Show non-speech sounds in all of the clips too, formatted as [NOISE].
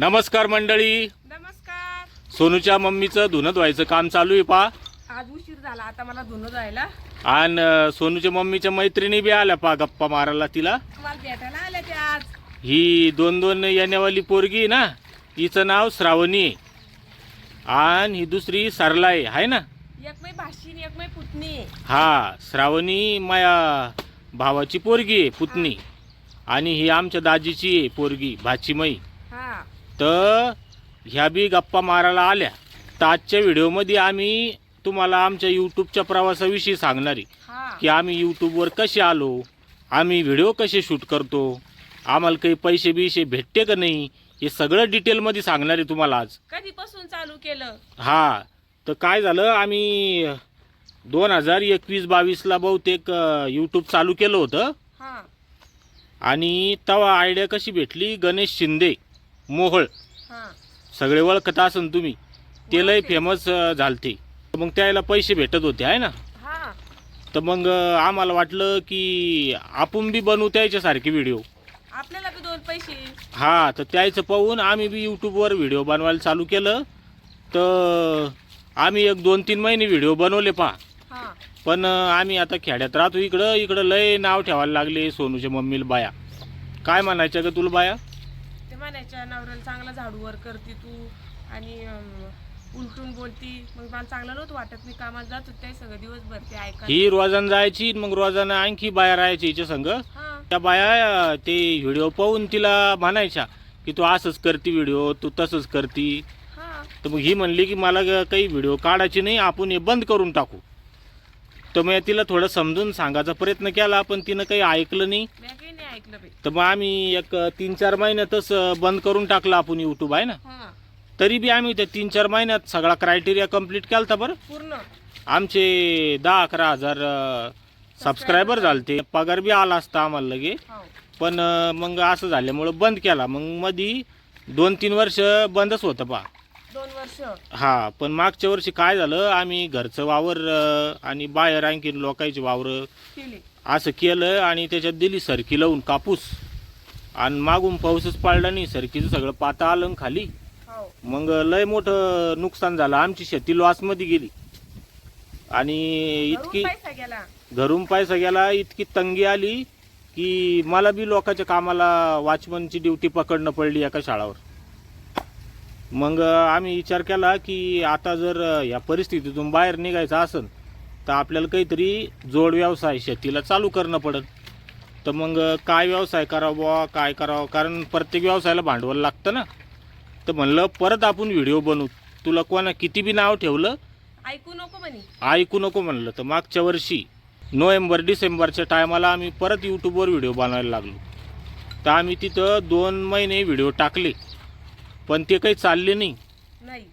नमस्कार मंडळी. नमस्कार. सोनूच्या मम्मीचं धुणं धुवायचं काम चालू आहे पा आज उशीर झाला आता मला धुणं जायला आणि सोनूच्या मम्मीच्या मैत्रिणी बी आल्या पा गप्पा मारायला तिला. तुम्हाला भेटायला आल्या ते आज. ही दोन दोन येण्यावाली पोरगी आहे ना हिचं नाव श्रावणी आहे. आणि ही दुसरी सरला आहे हाय ना? एक मै भाषी एक मै पुतणी. हा श्रावणी माया भावाची पोरगी आहे पुतणी. आणि ही आमच्या दाजीची आहे पोरगी भाचीमई तर ह्या बी गप्पा मारायला आल्या. तर आजच्या व्हिडिओमध्ये आम्ही तुम्हाला आमच्या यूट्यूबच्या प्रवासाविषयी सांगणार आहे. की आम्ही यूट्यूबवर कसे आलो आम्ही व्हिडिओ कसे शूट करतो आम्हाला काही पैसे बिशे भेटते का नाही हे सगळं डिटेलमध्ये सांगणार आहे तुम्हाला आज. कधीपासून चालू केलं? हा. तर काय झालं आम्ही दोन हजार एकवीस बावीसला बहुतेक यूट्यूब चालू केलं होतं. हा. आणि तेव्हा आयडिया कशी भेटली? गणेश शिंदे. मोहोळ. हा. सगळे ओळखत असन तुम्ही. ते लय ओळखते. फेमस झालते. मग त्याला पैसे भेटत होते आहे ना? हा. तर मग अं, आम्हाला वाटलं की आपण बी बनवू त्याच्यासारखे व्हिडिओ आपल्याला बी दोन पैसे. हा तर त्याचं पाहून आम्ही बी यूट्यूबवर व्हिडिओ बनवायला चालू केलं. तर आम्ही एक दोन तीन महिने व्हिडिओ बनवले पहा. हा. पण अं, आम्ही आता खेड्यात राहतो इकडं. इकडं लय नाव ठेवायला लागले सोनूच्या मम्मीला बाया. काय म्हणायचं का तुला बाया? म्हणायच्या नवऱ्याला चांगला झाडूवर करते तू आणि उलटून बोलती. मग मला चांगलं नव्हतं वाटत. मी कामाला जात होते सगळं दिवसभर ते ऐका ही रोजानं जायची मग रोजानं आणखी बाया राहायची हिच्या संग. हा. त्या बाया ते व्हिडिओ पाहून तिला म्हणायच्या की तू असंच करती व्हिडिओ तू तसंच करती. हा. तर मग ही म्हणली की मला ग- काही व्हिडिओ काढायची नाही आपण हे बंद करून टाकू. तर मग तिला थोडं समजून सांगायचा प्रयत्न केला पण तिनं काही ऐकलं मी नाही ऐकलं बाई. तर मग आम्ही एक तीन चार महिन्यातच बंद करून टाकलं आपण यूट्यूब आहे ना? हा. तरी बी आम्ही त्या तीन चार महिन्यात सगळा क्रायटेरिया कंप्लीट केला होता बरं. पूर्ण. आमचे दहा अकरा हजार सबस्क्रायबर झालते. पगार बी आला असता आम्हाला लगे. हो. पण अं, मग असं झाल्यामुळं बंद केला. मग मधी दोन तीन वर्ष बंदच होतं पा दोन वर्ष. हा पण मागच्या वर्षी काय झालं? आम्ही घरचं वावर अं, आणि बाहेर आणखीन लोकांची वावरं केली. असं केलं आणि त्याच्यात दिली सरकी लावून कापूस. आणि मागून पाऊसच पाळला नाही सरकीचं सगळं पाता आलं खाली. हो. मग लय मोठं नुकसान झालं आमची शेती लॉसमध्ये गेली. आणि इतकी घरून पैसा गेला इतकी तंगी आली की मला बी लोकांच्या कामाला वॉचमनची ड्युटी पकडणं पडली एका शाळावर. मग आम्ही विचार केला की आता जर या परिस्थितीतून बाहेर निघायचं असेल तर आपल्याला काहीतरी जोड व्यवसाय शेतीला चालू करणं पडेल. तर मग काय व्यवसाय करावा बुवा? काय करावं? कारण प्रत्येक व्यवसायाला भांडवल लागतं ना. तर म्हणलं परत आपण व्हिडिओ बनवू. तुला कोणा किती बी नाव ठेवलं? ऐकू नको म्हणे. ऐकू नको म्हणलं. तर मागच्या वर्षी नोव्हेंबर डिसेंबरच्या टायमाला आम्ही परत यूट्यूबवर व्हिडिओ बनवायला लागलो. तर आम्ही तिथं दोन महिने व्हिडिओ टाकले. पण ते काही चालले नाही. नाही.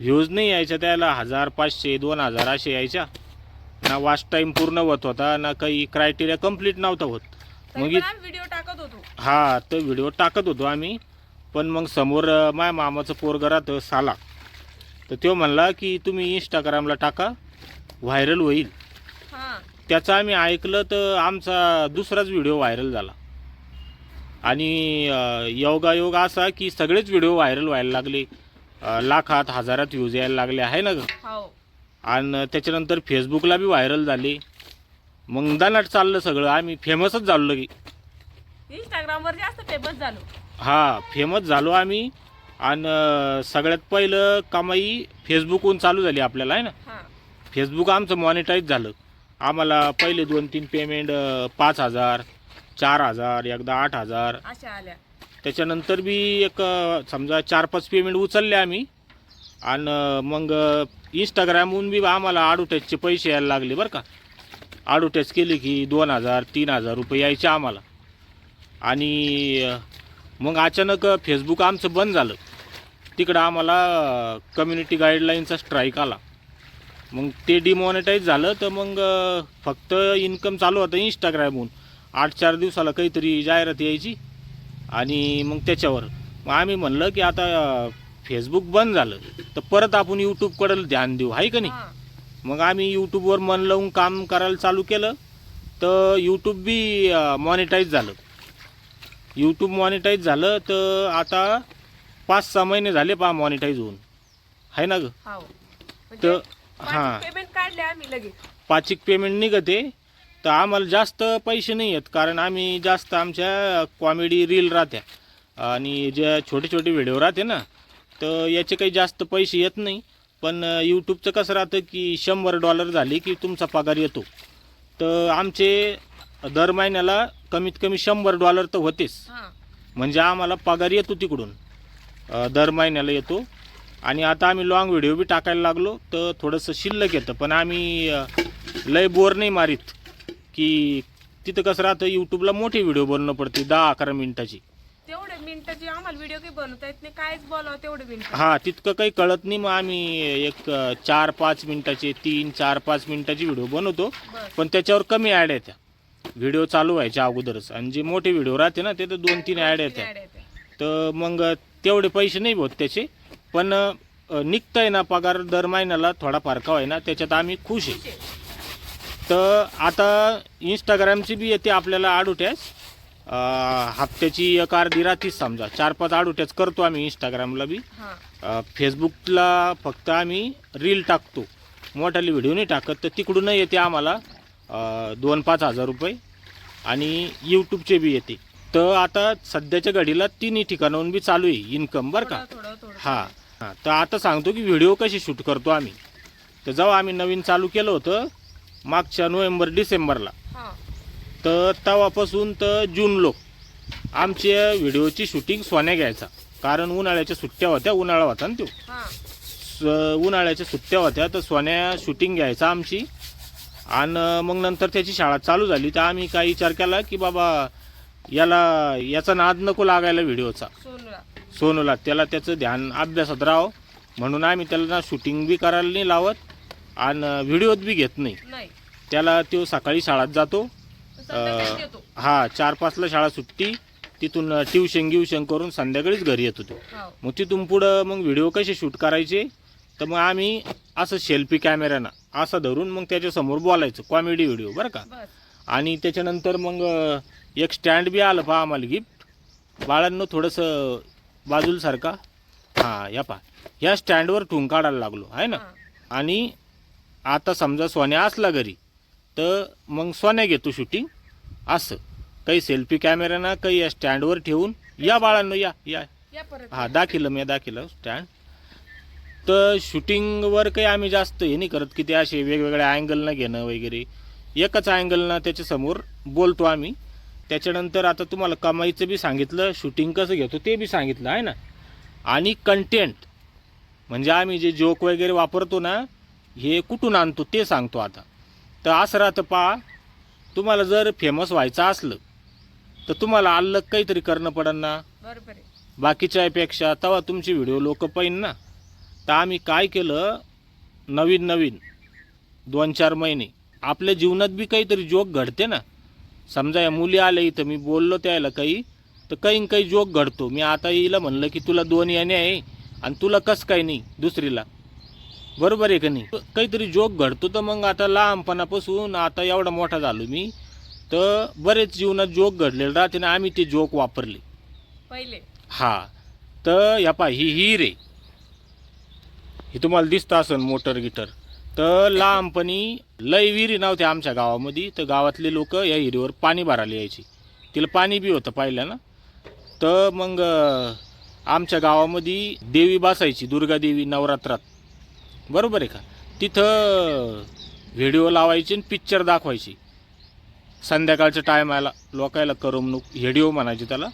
व्ह्यूज नाही यायच्या त्याला. हजार पाचशे दोन हजार असे यायच्या. ना वाच टाईम पूर्ण होत होता ना काही क्रायटेरिया कंप्लीट नव्हता होत. मग व्हिडिओ टाकत होतो. हा तर व्हिडिओ टाकत होतो आम्ही. पण मग समोर माझ्या मामाचं पोरगं राहतं साला. तर तो म्हणला की तुम्ही इंस्टाग्रामला टाका व्हायरल होईल. हा. त्याचं आम्ही ऐकलं तर आमचा दुसराच व्हिडिओ व्हायरल झाला. आणि योगायोग असा की सगळेच व्हिडिओ व्हायरल व्हायला लागले. लाखात हजारात व्ह्यूज यायला लागले. आहे ना ग? हो. आणि त्याच्यानंतर फेसबुकला बी व्हायरल झाले. मग दानाट चाललं सगळं. आम्ही फेमसच झालो लगे इंस्टाग्रामवर जास्त फेमस झालो. हा फेमस झालो आम्ही. आणि सगळ्यात पहिलं कमाई फेसबुकहून चालू झाली आपल्याला आहे ना? हा. फेसबुक आमचं मॉनिटाईज झालं. आम्हाला पहिले दोन तीन पेमेंट पाच हजार चार हजार एकदा आठ हजार. अशा आल्या. त्याच्यानंतर बी एक समजा चार पाच पेमेंट उचलले आम्ही. आणि मग इंस्टाग्रामहून बी आम्हाला आडूटॅचचे पैसे यायला लागले बरं का. आडूटॅच केले की दोन हजार तीन हजार रुपये यायचे आम्हाला. आणि मग अचानक फेसबुक आमचं बंद झालं. तिकडं आम्हाला कम्युनिटी गाईडलाईनचा स्ट्राईक आला. मग ते डिमॉनिटाईज झालं तर मग फक्त इन्कम चालू होतं इंस्टाग्रामहून आठ चार दिवसाला काहीतरी जाहिरात यायची. आणि मग त्याच्यावर. मग आम्ही म्हणलं की आता फेसबुक बंद झालं. तर परत आपण यूट्यूबकडे ध्यान देऊ आहे का नाही? मग आम्ही यूट्यूबवर मन लावून काम करायला चालू केलं तर यूट्यूब बी मॉनिटाईज झालं. यूट्यूब मॉनिटाईज झालं तर आता पाच सहा महिने झाले पहा मॉनिटाईज होऊन. आहे ना ग? हो. तर म्हणजे हां. पेमेंट काढले आम्ही लगेच. पाचिक पेमेंट निघते तर आम्हाला जास्त पैसे नाही आहेत कारण आम्ही जास्त आमच्या कॉमेडी रील राहत्या. आणि ज्या छोटे छोटे व्हिडिओ राहते ना तर याचे काही जास्त पैसे येत नाही. पण यूट्यूबचं कसं राहतं की शंभर डॉलर झाले की तुमचा पगार येतो. तर आमचे दर महिन्याला कमीत कमी शंभर डॉलर तर होतेच. म्हणजे आम्हाला पगार येतो तिकडून. दर महिन्याला येतो. आणि आता आम्ही लॉंग व्हिडिओ बी टाकायला लागलो तर थोडंसं शिल्लक येतं. पण आम्ही लय बोर नाही मारीत. की तिथं कसं राहतं यूट्यूबला मोठी व्हिडिओ बनवणं पडते दहा अकरा मिनिटाची. मिनिटाचे आम्हाला व्हिडिओ काही बनवता येत नाही कायच बोलावं तेवढे मिनिट. हां तितकं काही कळत नाही मग आम्ही एक अ, चार पाच मिनिटाचे तीन चार पाच मिनिटाची व्हिडिओ बनवतो. पण त्याच्यावर कमी ॲड येत्या. व्हिडिओ चालू व्हायच्या अगोदरच. आणि जे मोठे व्हिडिओ राहते ना ते तर दोन तीन ॲड येत्या. ऍड येते तर मग तेवढे पैसे नाही होत त्याचे. पण अ, निघतंय ना पगार दर महिन्याला थोडा फारका आहे ना त्याच्यात आम्ही खुश आहे. तर आता इंस्टाग्रामची बी येते आपल्याला आडुट्यास हप्त्याची एक अर्धी राहतीच समजा. चार पाच आडुट्याच करतो आम्ही इंस्टाग्रामला बी. हा. अ, फेसबुकला फक्त आम्ही रील टाकतो. मोठाली व्हिडिओ नाही टाकत तर तिकडून येते आम्हाला अ, दोन पाच हजार रुपये. आणि यूट्यूबचे बी येते. तर आता सध्याच्या घडीला तिन्ही ठिकाणाहून बी चालू आहे इन्कम बरं का. थोडं थोडं थोडं. हां हां. तर आता सांगतो की व्हिडिओ कशी शूट करतो आम्ही. तर जेव्हा आम्ही नवीन चालू केलं होतं मागच्या नोव्हेंबर डिसेंबरला. हा. तर तेव्हापासून तर जून लोक आमच्या व्हिडिओची शूटिंग सोन्या घ्यायचा. कारण उन्हाळ्याच्या सुट्ट्या होत्या उन्हाळा होता ना तो. हा. स- उन्हाळ्याच्या सुट्ट्या होत्या तर सोन्या शूटिंग घ्यायचा आमची. आणि मग नंतर त्याची शाळा चालू झाली. तर आम्ही काय विचार केला की बाबा याला याचा नाद नको लागायला व्हिडिओचा. सोनूला. त्याला त्याचं ध्यान अभ्यासात राहावं. म्हणून आम्ही त्याला ना शूटिंग बी करायला नाही लावत. आणि व्हिडिओत बी घेत नाही. त्याला तो सकाळी शाळेत जातो. हा चार पाचला शाळा सुट्टी तिथून ट्युशन गिवशन करून संध्याकाळीच घरी येतो तो हो. मग तिथून पुढं मग व्हिडिओ कसे शूट करायचे? तर मग आम्ही असं सेल्फी कॅमेऱ्यानं असं धरून मग त्याच्यासमोर बोलायचं कॉमेडी व्हिडिओ बरं का? आणि त्याच्यानंतर मग एक स्टँड बी आलं पहा आम्हाला गिफ्ट. बाळांनो थोडंसं बाजूलसारखा. हां या पहा. ह्या स्टँडवर ठुंग काढायला लागलो आहे ना. आणि आता समजा सोन्या असला घरी तर मग सोन्या घेतो शूटिंग असं. काही सेल्फी कॅमेऱ्यानं काही या स्टँडवर ठेवून या बाळांनो या या. हा दाखिलं मी दाखिलं स्टँड तर शूटिंगवर काही आम्ही जास्त हे नाही करत की ते असे वेगवेगळ्या अँगलनं घेणं वगैरे. एकच अँगलनं त्याच्यासमोर बोलतो आम्ही. त्याच्यानंतर आता तुम्हाला कमाईचं बी सांगितलं शूटिंग कसं घेतो ते बी सांगितलं आहे ना? आणि कंटेंट म्हणजे आम्ही जे जोक वगैरे वापरतो ना हे कुठून आणतो ते सांगतो आता. तर असं राहतं पहा तुम्हाला जर फेमस व्हायचं असलं तर तुम्हाला अल्लग काहीतरी करणं पडन ना. बरोबर आहे. बाकीच्यापेक्षा तेव्हा तुमचे व्हिडिओ लोक पाहिन ना. तर आम्ही काय केलं नवीन नवीन दोन चार महिने आपल्या जीवनात बी काहीतरी जोक घडते ना. समजा या मुली आल्या इथं मी बोललो त्याला काही तर काही काही जोक घडतो. मी आता हिला म्हणलं की तुला दोन याने आहे आणि तुला कसं काही नाही दुसरीला? बरोबर आहे का नाही? काहीतरी जोक घडतो तर मग आता लहानपणापासून आता एवढा मोठा झालो मी तर बरेच जीवनात जोक घडलेले राहते ना आम्ही ते जोक वापरले. पहिले? हा. तर या पा ही हिर आहे. ही तुम्हाला दिसतं असन मोटर गिटर. तर लहानपणी लय विहिरी नव्हत्या आमच्या गावामध्ये तर गावातले लोक या हिरीवर पाणी भरायला यायची. तिला पाणी बी होतं पाहिलं ना. तर मग आमच्या गावामध्ये देवी बसायची दुर्गा देवी नवरात्रात. बरोबर आहे का? तिथं व्हिडिओ लावायची आणि पिक्चर दाखवायची. संध्याकाळच्या टायमाला लोकायला करमणूक व्हिडिओ म्हणायची त्याला.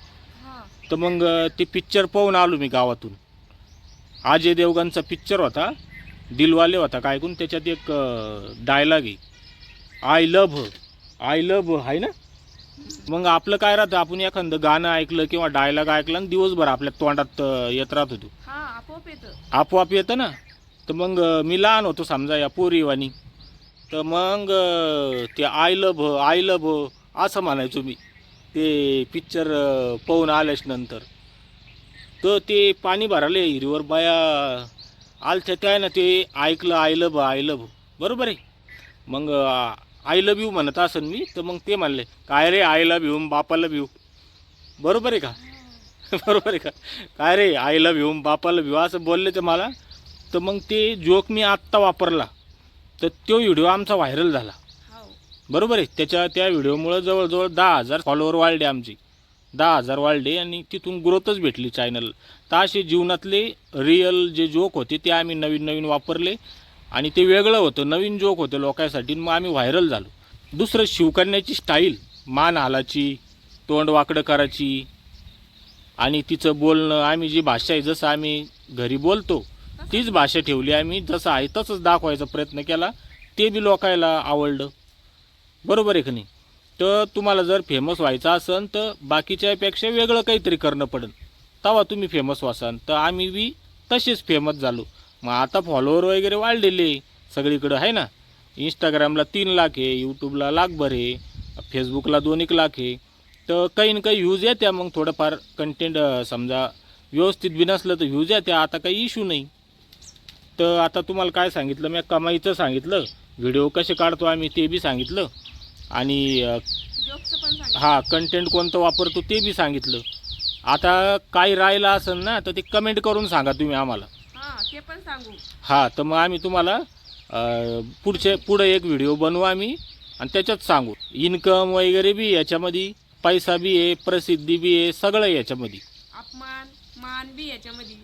तर मग ते पिक्चर पाहून आलो मी गावातून. अजय देवगणचा पिक्चर होता दिलवाले होता काय ऐकून? त्याच्यात एक डायलॉग आहे. आय लव्ह आय लव्ह आहे ना? मग आपलं काय राहतं? आपण एखादं गाणं ऐकलं किंवा डायलॉग ऐकलं आणि दिवसभर आपल्या तोंडात येत राहत होतो आपोआप येतं ना? तर मग मी लहान होतो समजा या पोरीवानी. तर मग ते आय लभ आय लभ असं म्हणायचो मी. ते पिक्चर पाहून आल्याच नंतर. तर ते पाणी भराले हिरीवर बाया. आलत्या त्या ना ते ऐकलं आय लभ आय लभ बरोबर आहे? मग आय लव्ह यू म्हणत असन मी तर मग ते म्हणले काय रे आय लव्ह यू बापाला यू बरोबर आहे का? [LAUGHS] बरोबर आहे का? काय रे आईला भिवून बापाला भिवा असं बोलले ते मला तर मग ते जोक मी आत्ता वापरला तर तो व्हिडिओ आमचा व्हायरल झाला. हो. बरोबर आहे. त्याच्या त्या व्हिडिओमुळं जवळजवळ दहा हजार फॉलोअर वाढले आमचे. दहा हजार वाढले आणि तिथून ग्रोथच भेटली चॅनल तर असे जीवनातले रिअल जे जोक होते ते आम्ही नवीन नवीन वापरले आणि ते वेगळं होतं. नवीन जोक होते लोकांसाठी मग आम्ही व्हायरल झालो. दुसरं शिवकन्याची स्टाईल मान हालाची तोंड वाकडं करायची आणि तिचं बोलणं. आम्ही जी भाषा आहे जसं आम्ही घरी बोलतो तीच भाषा ठेवली आम्ही जसं आहे तसंच दाखवायचा प्रयत्न केला. ते बी लोकायला आवडलं. बरोबर आहे का नाही? तर तुम्हाला जर फेमस व्हायचं असेल तर बाकीच्यापेक्षा वेगळं काहीतरी करणं पडेल. तेव्हा तुम्ही फेमस व्हासाल. तर आम्ही बी तसेच फेमस झालो. मग आता फॉलोअर वगैरे वाढलेले सगळीकडं आहे ना? इंस्टाग्रामला तीन लाख आहे यूट्यूबला लाखभर आहे फेसबुकला दोन एक लाख आहे. तर काही ना काही व्ह्यूज येत्या. मग थोडंफार कंटेंट समजा व्यवस्थित बी नसलं तर व्ह्यूज येत्या. आता काही इश्यू नाही. तर आता तुम्हाला काय सांगितलं? मी कमाईचं सांगितलं. व्हिडिओ कसे काढतो आम्ही ते बी सांगितलं. आणि हा कंटेंट कोणतं वापरतो ते बी सांगितलं. आता काय राहिलं असेल ना तर ते कमेंट करून सांगा तुम्ही आम्हाला. हा ते पण सांगू. हा तर मग आम्ही तुम्हाला पुढचे पुढं एक व्हिडिओ बनवू आम्ही आणि त्याच्यात सांगू. इन्कम वगैरे बी याच्यामध्ये पैसा बी आहे प्रसिद्धी बी आहे सगळं याच्यामध्ये. अपमान मान बी याच्यामध्ये.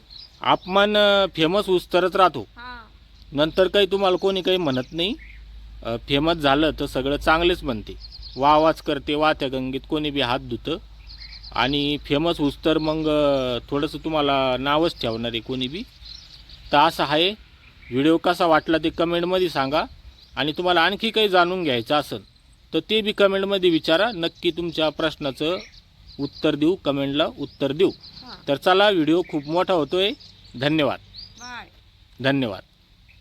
अपमान फेमस उस्तरत राहतो. नंतर काही तुम्हाला कोणी काही म्हणत नाही. फेमस झालं तर सगळं चांगलेच म्हणते. वा वाच करते वा त्या गंगेत कोणी बी हात धुतं. आणि फेमस उस्तर मग थोडंसं तुम्हाला नावच ठेवणार आहे कोणी बी. तर असं आहे. व्हिडिओ कसा वाटला ते कमेंटमध्ये सांगा. आणि तुम्हाला आणखी काही जाणून घ्यायचं असेल तर ते बी कमेंटमध्ये विचारा. नक्की तुमच्या प्रश्नाचं उत्तर देऊ कमेंटला उत्तर देऊ. तर चला व्हिडिओ खूप मोठा होतोय. धन्यवाद. बाय. धन्यवाद.